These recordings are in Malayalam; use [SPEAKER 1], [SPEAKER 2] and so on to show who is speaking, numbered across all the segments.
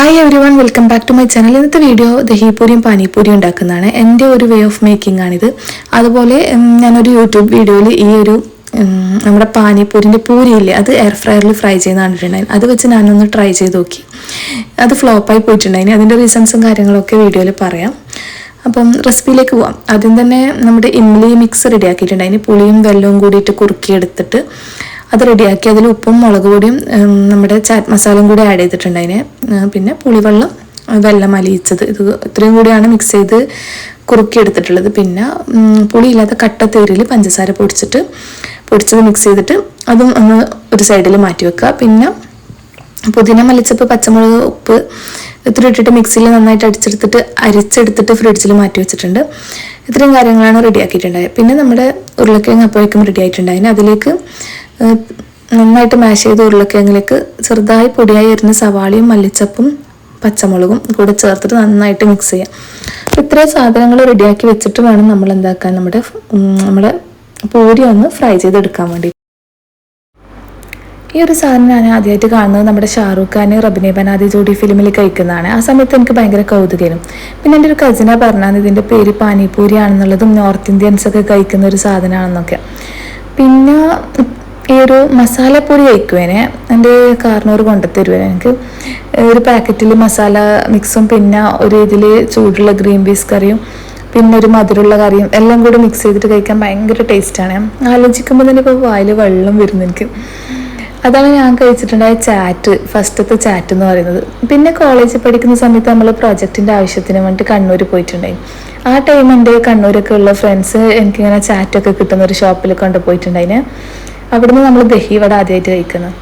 [SPEAKER 1] Hi everyone welcome back to my channel ഇന്നത്തെ വീഡിയോ ദഹിപൂരിയും പാനിപ്പൂരിയും ഉണ്ടാക്കുന്നതാണ്. എന്റെ ഒരു വേ ഓഫ് മേക്കിംഗ് ആണിത്. അതുപോലെ ഞാനൊരു യൂട്യൂബ് വീഡിയോയിൽ ഈ ഒരു നമ്മുടെ പാനിപ്പൂരിന്റെ പൂരിയില്ലേ അത് എയർ ഫ്രയറിൽ ഫ്രൈ ചെയ്യുന്ന കണ്ടിട്ടുണ്ടായിരുന്നു അത് വെച്ച് ഞാനൊന്ന് ട്രൈ ചെയ്ത് നോക്കി. അത് ഫ്ലോപ്പായി പോയിട്ടുണ്ടായിരുന്നു അതിന്റെ റീസൺസും കാര്യങ്ങളൊക്കെ വീഡിയോയിൽ പറയാം. അപ്പം റെസിപ്പിയിലേക്ക് പോവാം. ആദ്യം തന്നെ നമ്മുടെ ഇമ്ലി മിക്സ് റെഡിയാക്കിയിട്ടുണ്ട് അതിന് പുളിയും വെള്ളവും കൂടിയിട്ട് കുറുക്കിയെടുത്തിട്ട് അത് റെഡിയാക്കി. അതിൽ ഉപ്പും മുളക് പൊടിയും നമ്മുടെ ചാറ്റ് മസാലയും കൂടി ആഡ് ചെയ്തിട്ടുണ്ട് അതിന്. പിന്നെ പുളിവെള്ളം വെള്ളം അലിയിച്ചത്. ഇത് ഇത്രയും കൂടിയാണ് മിക്സ് ചെയ്ത് കുറുക്കി എടുത്തിട്ടുള്ളത്. പിന്നെ പുളിയില്ലാത്ത കട്ട തേരിൽ പഞ്ചസാര പൊടിച്ചിട്ട് പൊടിച്ചത് മിക്സ് ചെയ്തിട്ട് അതും ഒന്ന് ഒരു സൈഡിൽ മാറ്റി വെക്കുക. പിന്നെ പുതിന മലിച്ചപ്പോൾ പച്ചമുളക് ഉപ്പ് ഇത്ര ഇട്ടിട്ട് മിക്സിയിൽ നന്നായിട്ട് അടിച്ചെടുത്തിട്ട് അരിച്ചെടുത്തിട്ട് ഫ്രിഡ്ജിൽ മാറ്റി വെച്ചിട്ടുണ്ട്. ഇത്രയും കാര്യങ്ങളാണ് റെഡി ആക്കിയിട്ടുണ്ടായത്. പിന്നെ നമ്മുടെ ഉരുളക്കിഴങ്ങ് അപ്പോഴേക്കും റെഡി ആയിട്ടുണ്ടായിരുന്നു അതിലേക്ക് നന്നായിട്ട് മാഷ് ചെയ്ത ഉരുളക്കിഴങ്ങിലേക്ക് ചെറുതായി പൊടിയായി വരുന്ന സവാളയും മല്ലിച്ചപ്പും പച്ചമുളകും കൂടെ ചേർത്തിട്ട് നന്നായിട്ട് മിക്സ് ചെയ്യാം. അപ്പോൾ ഇത്രയും സാധനങ്ങൾ റെഡിയാക്കി വെച്ചിട്ട് വേണം നമ്മൾ എന്താക്കാൻ. നമ്മുടെ നമ്മുടെ പൂരി ഒന്ന് ഫ്രൈ ചെയ്തെടുക്കാൻ വേണ്ടി. ഈ ഒരു സാധനം ഞാൻ ആദ്യമായിട്ട് കാണുന്നത് നമ്മുടെ ഷാറൂഖ് ഖാൻ റബിനെ ബനാദി ജോഡി ഫിലിമിൽ കഴിക്കുന്നതാണ്. ആ സമയത്ത് എനിക്ക് ഭയങ്കര കൗതുകനും. പിന്നെ എന്റെ ഒരു കസിന പറഞ്ഞാൽ ഇതിന്റെ പേര് പാനിപൂരി ആണെന്നുള്ളതും നോർത്ത് ഇന്ത്യൻസ് ഒക്കെ കഴിക്കുന്ന ഒരു സാധനമാണെന്നൊക്കെ. പിന്നെ ഈ ഒരു മസാലപ്പൊടി കഴിക്കുവേനെ. എന്റെ കാർണൂർ കൊണ്ടുത്തരുവേനെ എനിക്ക്. ഒരു പാക്കറ്റിൽ മസാല മിക്സും പിന്നെ ഒരു ഇതിൽ ചൂടുള്ള ഗ്രീൻ പീസ് കറിയും പിന്നെ ഒരു മധുരമുള്ള കറിയും എല്ലാം കൂടി മിക്സ് ചെയ്തിട്ട് കഴിക്കാൻ ഭയങ്കര ടേസ്റ്റാണ്. ആലോചിക്കുമ്പോൾ തന്നെ ഇപ്പോൾ വായിൽ വെള്ളം വരുന്നു എനിക്ക്. അതാണ് ഞാൻ കഴിച്ചിട്ടുണ്ടായ ചാറ്റ് ഫസ്റ്റത്തെ ചാറ്റ് എന്ന് പറയുന്നത്. പിന്നെ കോളേജിൽ പഠിക്കുന്ന സമയത്ത് നമ്മൾ പ്രോജക്റ്റിന്റെ ആവശ്യത്തിന് വേണ്ടി കണ്ണൂർ പോയിട്ടുണ്ടായി. ആ ടൈം എന്റെ കണ്ണൂരൊക്കെ ഉള്ള ഫ്രണ്ട്സ് എനിക്കിങ്ങനെ ചാറ്റൊക്കെ കിട്ടുന്ന ഒരു ഷോപ്പിൽ കൊണ്ടുപോയിട്ടുണ്ടായിന്. അവിടുന്ന് നമ്മൾ ദഹി വട ആദ്യമായിട്ട് കഴിക്കുന്നത്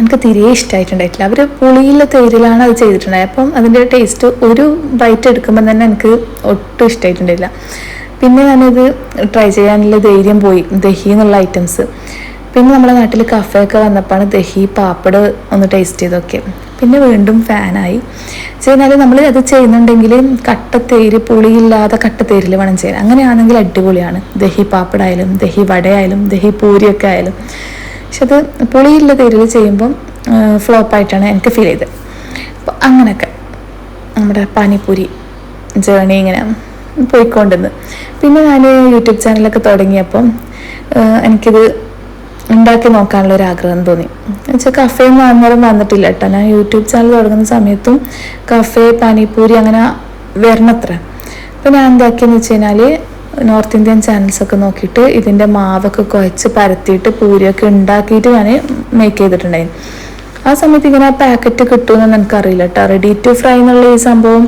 [SPEAKER 1] എനിക്ക് തിരികെ ഇഷ്ടമായിട്ടുണ്ടായിട്ടില്ല അവർ പുളിയിലെ തേരിലാണ് അത് ചെയ്തിട്ടുണ്ടായത്. അപ്പം അതിന്റെ ടേസ്റ്റ് ഒരു ബൈറ്റ് എടുക്കുമ്പോൾ തന്നെ എനിക്ക് ഒട്ടും ഇഷ്ടമായിട്ടുണ്ടായില്ല പിന്നെ ഞാനിത് ട്രൈ ചെയ്യാനുള്ള ധൈര്യം പോയി. ദഹി എന്നുള്ള ഐറ്റംസ് പിന്നെ നമ്മുടെ നാട്ടിൽ കഫയൊക്കെ വന്നപ്പോഴാണ് ദഹി പാപ്പട് ഒന്ന് ടേസ്റ്റ് ചെയ്തൊക്കെ. പിന്നെ വീണ്ടും ഫാനായി കഴിഞ്ഞാൽ നമ്മൾ അത് ചെയ്യുന്നുണ്ടെങ്കിൽ കട്ടത്തേര് പുളിയില്ലാതെ കട്ടത്തേരിൽ വേണം ചെയ്യാൻ. അങ്ങനെയാണെങ്കിൽ അടിപൊളിയാണ്. ദഹി പാപ്പടായാലും ദഹി വടയായാലും ദഹി പൂരിയൊക്കെ ആയാലും. പക്ഷെ അത് പുളിയില്ല തേരിൽ ചെയ്യുമ്പം ഫ്ലോപ്പായിട്ടാണ് എനിക്ക് ഫീൽ ചെയ്തത്. അപ്പോൾ അങ്ങനെയൊക്കെ. നമ്മുടെ പാനിപ്പൂരി ജേണി ഇങ്ങനെ പോയിക്കൊണ്ടിരുന്നു. പിന്നെ ഞാൻ യൂട്യൂബ് ചാനലൊക്കെ തുടങ്ങിയപ്പം എനിക്കിത് ഉണ്ടാക്കി നോക്കാനുള്ള ഒരു ആഗ്രഹം തോന്നി. എന്നുവെച്ചാൽ കഫേ അന്നേരം വന്നിട്ടില്ല കേട്ടോ. ഞാൻ യൂട്യൂബ് ചാനൽ തുടങ്ങുന്ന സമയത്തും കഫേ പാനിപ്പൂരി അങ്ങനെ വരണത്ര. അപ്പോൾ ഞാൻ എന്താക്കിയെന്ന് വെച്ച് കഴിഞ്ഞാൽ നോർത്ത് ഇന്ത്യൻ ചാനൽസൊക്കെ നോക്കിയിട്ട് ഇതിന്റെ മാവൊക്കെ കുഴച്ച് പരത്തിയിട്ട് പൂരിയൊക്കെ ഉണ്ടാക്കിയിട്ട് ഞാൻ മേക്ക് ചെയ്തിട്ടുണ്ടായിരുന്നു. ആ സമയത്ത് ഇങ്ങനെ പാക്കറ്റ് കിട്ടുമെന്ന് എനിക്കറിയില്ല കേട്ടോ. റെഡി ടു ഫ്രൈ എന്നുള്ള ഈ സംഭവം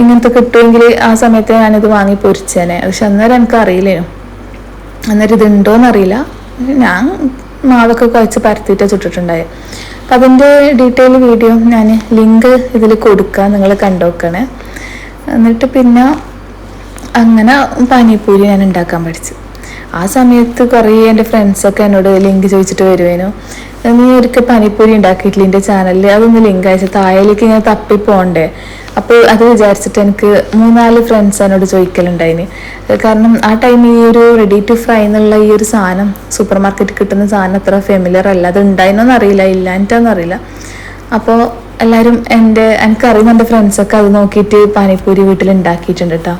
[SPEAKER 1] ഇങ്ങനത്തെ കിട്ടുമെങ്കിൽ ആ സമയത്ത് ഞാനിത് വാങ്ങി പൊരിച്ചേനെ. പക്ഷെ അന്നേരം എനിക്ക് അറിയില്ലേനു അന്നേരം ഇത് ഉണ്ടോയെന്നറിയില്ല ഞാൻ മാവൊക്കെ കുഴച്ച് പരത്തിയിട്ട് ചുട്ടിട്ടുണ്ടായി. അപ്പം അതിന്റെ ഡീറ്റെയിൽ വീഡിയോ ഞാൻ ലിങ്ക് ഇതിൽ കൊടുക്കാം നിങ്ങൾ കണ്ടുനോക്കണേ എന്നിട്ട് പിന്നെ അങ്ങനെ പാനിപ്പൂരി ഞാൻ ഉണ്ടാക്കാൻ പഠിച്ചു. ആ സമയത്ത് കുറേ എന്റെ ഫ്രണ്ട്സൊക്കെ എന്നോട് ലിങ്ക് ചോദിച്ചിട്ട് വരുവേനു. നീ ഒരിക്കൽ പനിപ്പൊരി ഉണ്ടാക്കിയിട്ടില്ല എന്റെ ചാനലിൽ അതൊന്ന് ലിങ്ക് അയച്ച് താഴേക്ക് ഞാൻ തപ്പി പോകണ്ടേ. അപ്പോൾ അത് വിചാരിച്ചിട്ട് എനിക്ക് മൂന്നാൽ ഫ്രണ്ട്സ് എന്നോട് ചോദിക്കലുണ്ടായിന്. കാരണം ആ ടൈം ഈ ഒരു റെഡി ടു ഫ്രൈ എന്നുള്ള ഈ ഒരു സാധനം സൂപ്പർ മാർക്കറ്റിൽ കിട്ടുന്ന സാധനം അത്ര ഫെമിലിയർ അല്ല. അത് ഉണ്ടായിരുന്നോ അറിയില്ല ഇല്ലാഞ്ഞിട്ടൊന്നും അപ്പോൾ എല്ലാവരും എന്റെ എനിക്കറിയുന്ന എന്റെ ഫ്രണ്ട്സൊക്കെ അത് നോക്കിയിട്ട് പാനിപ്പൂരി വീട്ടിൽ ഉണ്ടാക്കിയിട്ടുണ്ട് കേട്ടോ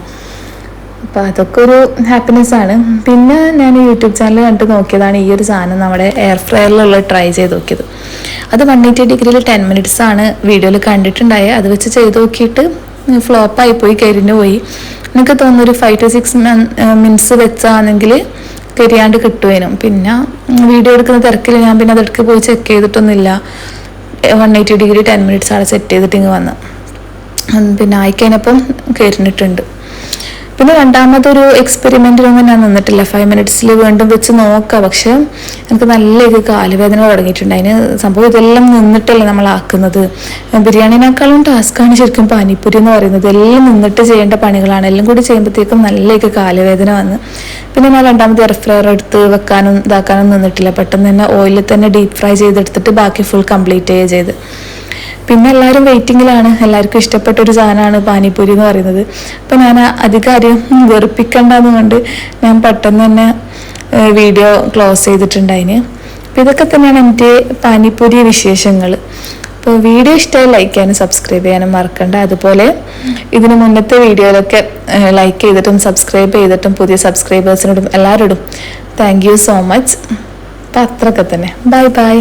[SPEAKER 1] അപ്പോൾ അതൊക്കെ ഒരു ഹാപ്പിനെസ് ആണ്. പിന്നെ ഞാൻ യൂട്യൂബ് ചാനൽ കണ്ട് നോക്കിയതാണ് ഈ ഒരു സാധനം നമ്മുടെ എയർ ഫ്രയറിലുള്ള ട്രൈ ചെയ്ത് നോക്കിയത്. അത് വൺ എയ്റ്റി ഡിഗ്രിയിൽ ടെൻ മിനിറ്റ്സ് ആണ് വീഡിയോയിൽ കണ്ടിട്ടുണ്ടായ. അത് വെച്ച് ചെയ്ത് നോക്കിയിട്ട് ഫ്ലോപ്പായി പോയി കരിഞ്ഞു പോയി. എനിക്ക് തോന്നുന്നു ഒരു ഫൈവ് ടു സിക്സ് മിനിറ്റ്സ് വെച്ചാണെങ്കിൽ കരിയാണ്ട് കിട്ടുവേനും. പിന്നെ വീഡിയോ എടുക്കുന്ന തിരക്കിൽ ഞാൻ പിന്നെ അതെടുക്ക് പോയി check ചെയ്തിട്ടൊന്നുമില്ല. One eighty degree ten minutes ആണ് സെറ്റ് ചെയ്തിട്ട് ഇങ്ങ് വന്ന്. പിന്നെ ആയിക്കഴിഞ്ഞപ്പം കരിഞ്ഞിട്ടുണ്ട്. പിന്നെ രണ്ടാമതൊരു എക്സ്പെരിമെന്റിലൊന്നും ഞാൻ നിന്നിട്ടില്ല. ഫൈവ് മിനിറ്റ്സിൽ വീണ്ടും വെച്ച് നോക്കാം. പക്ഷേ എനിക്ക് നല്ല ഇത് കാലുവേദന തുടങ്ങിയിട്ടുണ്ട്. അതിന് സംഭവം ഇതെല്ലാം നിന്നിട്ടല്ലേ നമ്മൾ ആക്കുന്നത്. ബിരിയാണിനേക്കാളും ടാസ്ക്കാണ് ശരിക്കും പാനിപ്പൂരി എന്ന് പറയുന്നത്. എല്ലാം നിന്നിട്ട് ചെയ്യേണ്ട പണികളാണ്. എല്ലാം കൂടി ചെയ്യുമ്പോഴത്തേക്കും നല്ല ഇത് കാലുവേദന വന്ന്. പിന്നെ ഞാൻ രണ്ടാമത് എയർ ഫ്രയർ എടുത്ത് വെക്കാനും ഇതാക്കാനും നിന്നിട്ടില്ല. പെട്ടെന്ന് തന്നെ ഓയിലിൽ തന്നെ ഡീപ്പ് ഫ്രൈ ചെയ്തെടുത്തിട്ട് ബാക്കി ഫുൾ കംപ്ലീറ്റ് ചെയ്യുക ചെയ്ത്. പിന്നെ എല്ലാവരും വെയിറ്റിങ്ങിലാണ് എല്ലാവർക്കും ഇഷ്ടപ്പെട്ട ഒരു സാധനമാണ് പാനിപ്പൂരി എന്ന് പറയുന്നത്. അപ്പം ഞാൻ അധികാരം വെറുപ്പിക്കണ്ടെന്ന് കൊണ്ട് ഞാൻ പെട്ടെന്ന് തന്നെ വീഡിയോ ക്ലോസ് ചെയ്തിട്ടുണ്ടായിന്. അപ്പം ഇതൊക്കെ തന്നെയാണ് എന്റെ പാനിപ്പൂരി വിശേഷങ്ങൾ അപ്പോൾ വീഡിയോ ഇഷ്ടമായി ലൈക്ക് ചെയ്യാനും സബ്സ്ക്രൈബ് ചെയ്യാനും മറക്കണ്ട. അതുപോലെ ഇതിന് മുന്നത്തെ വീഡിയോയിലൊക്കെ ലൈക്ക് ചെയ്തിട്ടും സബ്സ്ക്രൈബ് ചെയ്തിട്ടും പുതിയ സബ്സ്ക്രൈബേഴ്സിനോടും എല്ലാവരോടും താങ്ക് യു സോ മച്ച് അപ്പം അത്രയൊക്കെ തന്നെ. Bye bye